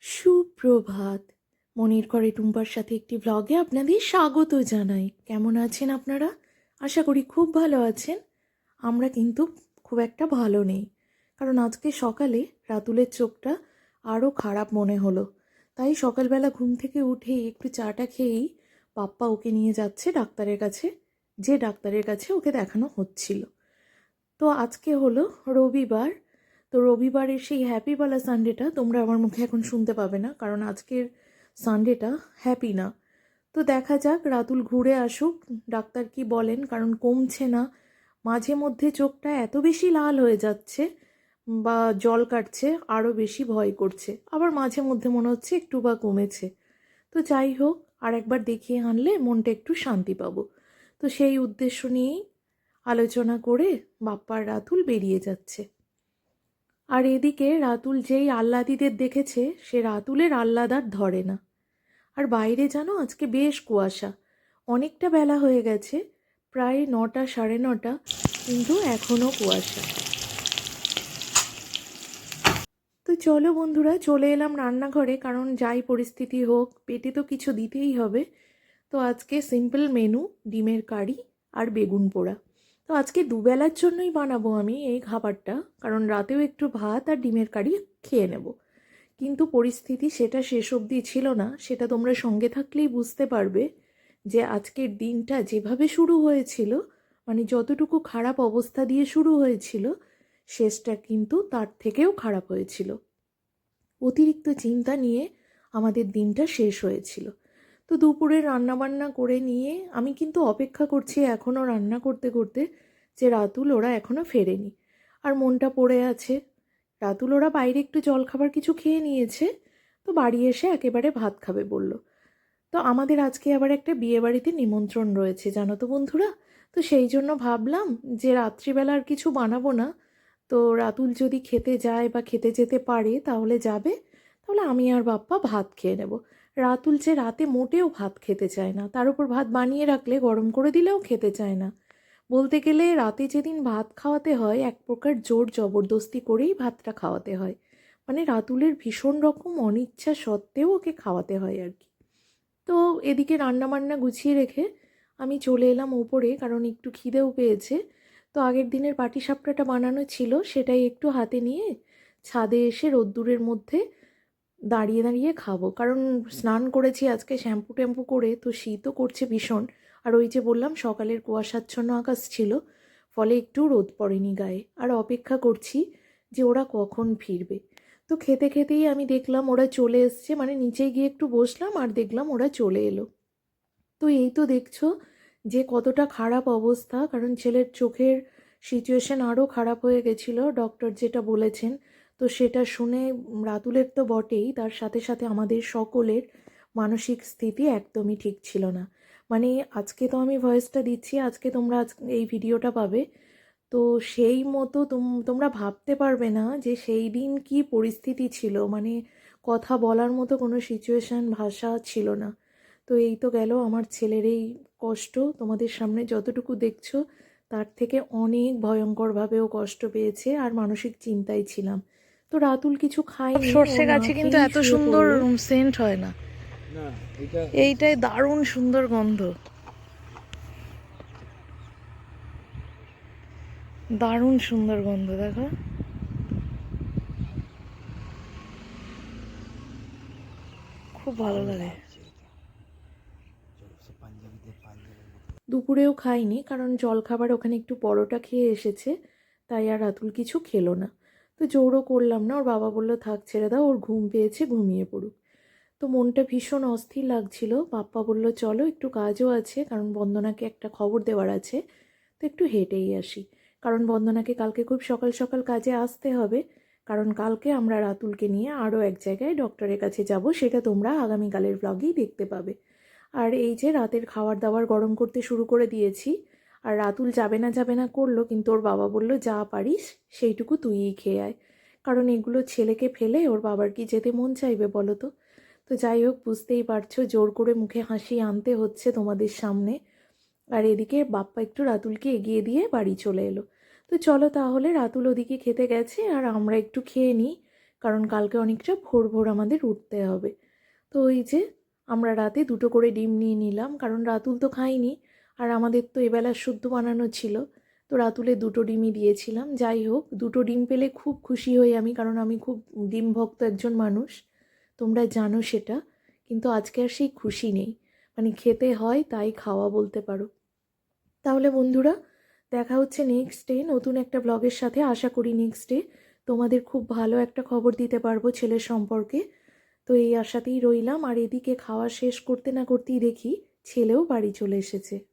সুপ্রভাত। মনির করে টুম্পার সাথে একটি ব্লগে আপনাদের স্বাগত জানাই। কেমন আছেন আপনারা? আশা করি খুব ভালো আছেন। আমরা কিন্তু খুব একটা ভালো নেই। কারণ আজকে সকালে রাতুলের চোখটা আরও খারাপ মনে হলো। তাই সকালবেলা ঘুম থেকে উঠেই একটু চাটা খেয়েই পাপ্পা ওকে নিয়ে যাচ্ছে ডাক্তারের কাছে। যে ডাক্তারের কাছে ওকে দেখানো হচ্ছিল। তো আজকে হলো রবিবার। তো রবিবারের সেই হ্যাপি হ্যাপিওয়ালা সানডেটা তোমরা আমার মুখে এখন শুনতে পাবে না, কারণ আজকের সানডেটা হ্যাপি না। তো দেখা যাক, রাতুল ঘুরে আসুক, ডাক্তার কি বলেন, কারণ কমছে না। মাঝে মধ্যে চোখটা এত বেশি লাল হয়ে যাচ্ছে বা জল কাটছে আরও বেশি ভয় করছে। আবার মাঝে মধ্যে মনে হচ্ছে একটু বা কমেছে। তো যাই হোক, আর একবার দেখিয়ে আনলে মনটা একটু শান্তি পাবো। তো সেই উদ্দেশ্য নিয়েই আলোচনা করে বাপ্পার রাতুল বেরিয়ে যাচ্ছে। আর এদিকে রাতুল যেই আহ্লাদিদের দেখেছে, সে রাতুলের আহ্লাদ আর ধরে না। আর বাইরে জানো, আজকে বেশ কুয়াশা। অনেকটা বেলা হয়ে গেছে, প্রায় নটা সাড়ে নটা, কিন্তু এখনও কুয়াশা। তো চলো বন্ধুরা, চলে এলাম রান্নাঘরে, কারণ যাই পরিস্থিতি হোক, পেটে তো কিছু দিতেই হবে। তো আজকে সিম্পল মেনু ডিমের কারি আর বেগুন পোড়া। তো আজকে দুবেলার জন্যই বানাবো আমি এই খাবারটা। কারণ রাতেও একটু ভাত আর ডিমের কারি খেয়ে নেব। কিন্তু পরিস্থিতি সেটা শেষ অবধি ছিল না। সেটা তোমরা সঙ্গে থাকলেই বুঝতে পারবে যে আজকের দিনটা যেভাবে শুরু হয়েছিল মানে যতটুকু খারাপ অবস্থা দিয়ে শুরু হয়েছিল, শেষটা কিন্তু তার থেকেও খারাপ হয়েছিল। অতিরিক্ত চিন্তা নিয়ে আমাদের দিনটা শেষ হয়েছিল। তো দুপুরে রান্নাবান্না করে নিয়ে আমি কিন্তু অপেক্ষা করছি এখনও রান্না করতে করতে যে রাতুল ওরা এখনও ফেরেনি। আর মনটা পড়ে আছে। রাতুল ওরা বাইরে একটু জলখাবার কিছু খেয়ে নিয়েছে, তো বাড়ি এসে একেবারে ভাত খাবে বলল। তো আমাদের আজকে আবার একটা বিয়ে বাড়িতে নিমন্ত্রণ রয়েছে, জানো তো বন্ধুরা? তো সেই জন্য ভাবলাম যে রাত্রিবেলা আর কিছু বানাবো না। তো রাতুল যদি খেতে যায় বা খেতে যেতে পারে তাহলে যাবে। তাহলে আমি আর বাপ্পা ভাত খেয়ে নেব। রাতুল যে রাতে মোটেও ভাত খেতে চায় না, তার উপর ভাত বানিয়ে রাখলে গরম করে দিলেও খেতে চায় না। বলতে গেলে, রাতে যেদিন ভাত খাওয়াতে হয়, এক প্রকার জোর জবরদস্তি করেই ভাতটা খাওয়াতে হয়। মানে রাতুলের ভীষণ রকম অনিচ্ছা সত্ত্বেও ওকে খাওয়াতে হয় আর কি। তো এদিকে রান্নাবান্না গুছিয়ে রেখে আমি চলে এলাম ওপরে, কারণ একটু খিদেও পেয়েছে। তো আগের দিনের পাটিসাপটাটা বানানো ছিল, সেটাই একটু হাতে নিয়ে ছাদে এসে রোদ্দুরের মধ্যে দাঁড়িয়ে দাঁড়িয়ে খাব। কারণ স্নান করেছি আজকে শ্যাম্পু ট্যাম্পু করে, তো শীতও করছে ভীষণ। আর ওই যে বললাম, সকালের কুয়াশাচ্ছন্ন আকাশ ছিল, ফলে একটু রোদ পড়েনি গায়ে। আর অপেক্ষা করছি যে ওরা কখন ফিরবে। তো খেতে খেতেই আমি দেখলাম ওরা চলে এসছে মানে নিচে গিয়ে একটু বসলাম আর দেখলাম ওরা চলে এলো। তো এই তো দেখছ যে কতটা খারাপ অবস্থা, কারণ ছেলের চোখের সিচুয়েশন আরও খারাপ হয়ে গেছিল। ডক্টর যেটা বলেছেন তো সেটা শুনে রাতুলের তো বটেই, তার সাথে সাথে আমাদের সকলের মানসিক স্থিতি একদমই ঠিক ছিল না। মানে আজকে তো আমি ভয়েসটা দিচ্ছি, আজকে তোমরা আজ এই ভিডিওটা পাবে। তো সেই মতো তোমরা ভাবতে পারবে না যে সেই দিন কি পরিস্থিতি ছিল। মানে কথা বলার মতো কোনো সিচুয়েশান ভাষা ছিল না। তো এই তো গেল আমার ছেলের এই কষ্ট। তোমাদের সামনে যতটুকু দেখছ, তার থেকে অনেক ভয়ঙ্করভাবেও কষ্ট পেয়েছে আর মানসিক চিন্তায় ছিলাম। তো রাতুল কিছু খায়নি সর্ষে গাছে কিন্তু এত সুন্দর। সেন্ট হয় না। না এইটাই দারুণ সুন্দর গন্ধ। দারুণ সুন্দর গন্ধ দেখো। খুব ভালো লাগে। দুপুরেও খাইনি কারণ জলখাবার ওখানে একটু পরোটা খেয়ে এসেছে তাই আর রাতুল কিছু খেলো না। তো জোরও করলাম না। ওর বাবা বলল, থাক, ছেড়ে দাও, ওর ঘুম পেয়েছে, ঘুমিয়ে পড়ুক। তো মনটা ভীষণ অস্থির লাগছিল। বাপ্পা বলল, চলো, একটু কাজও আছে, কারণ বন্দনাকে একটা খবর দেওয়ার আছে। তো একটু হেঁটেই আসি। কারণ বন্দনাকে কালকে খুব সকাল সকাল কাজে আসতে হবে। কারণ কালকে আমরা রাতুলকে নিয়ে আরও এক জায়গায় ডক্টরের কাছে যাব, সেটা তোমরা আগামীকালের ব্লগেই দেখতে পাবে। আর এই যে রাতের খাবার দাবার গরম করতে শুরু করে দিয়েছি আর রাতুল যাবে না যাবে না করল, কিন্তু ওর বাবা বলল, যা পারিস, সেইটুকু তুইই খেয়ে আয়। কারণ এগুলো ছেলেকে ফেলে ওর বাবার কি যেতে মন চাইবে বলো তো? তো যাই হোক, বুঝতেই পারছ, জোর করে মুখে হাসি আনতে হচ্ছে তোমাদের সামনে। আর এদিকে বাপ্পা একটু রাতুলকে এগিয়ে দিয়ে বাড়ি চলে এলো। তো চলো তাহলে, রাতুল ওদিকে খেতে গেছে আর আমরা একটু খেয়ে নিই, কারণ কালকে অনেকটা ভোর ভোর আমাদের উঠতে হবে। তো ওই যে, আমরা রাতে দুটো করে ডিম নিয়ে নিলাম, কারণ রাতুল তো খাইনি আর আমাদের তো এবেলা শুদ্ধ বানানো ছিল। তো রাতুলে দুটো ডিমই দিয়েছিলাম। যাই হোক, দুটো ডিম পেলে খুব খুশি হই আমি, কারণ আমি খুব ডিম ভক্ত একজন মানুষ। তোমরা জানো সেটা, কিন্তু আজকে আর সেই খুশি নেই। মানে খেতে হয়, তাই খাওয়া বলতে পারো। তাহলে বন্ধুরা, দেখা হচ্ছে নেক্সট ডে নতুন একটা ব্লগের সাথে। আশা করি নেক্সট ডে তোমাদের খুব ভালো একটা খবর দিতে পারব ছেলের সম্পর্কে। তো এই আশাতেই রইলাম। আর এদিকে খাওয়া শেষ করতে না করতেই দেখি ছেলেও বাড়ি চলে এসেছে।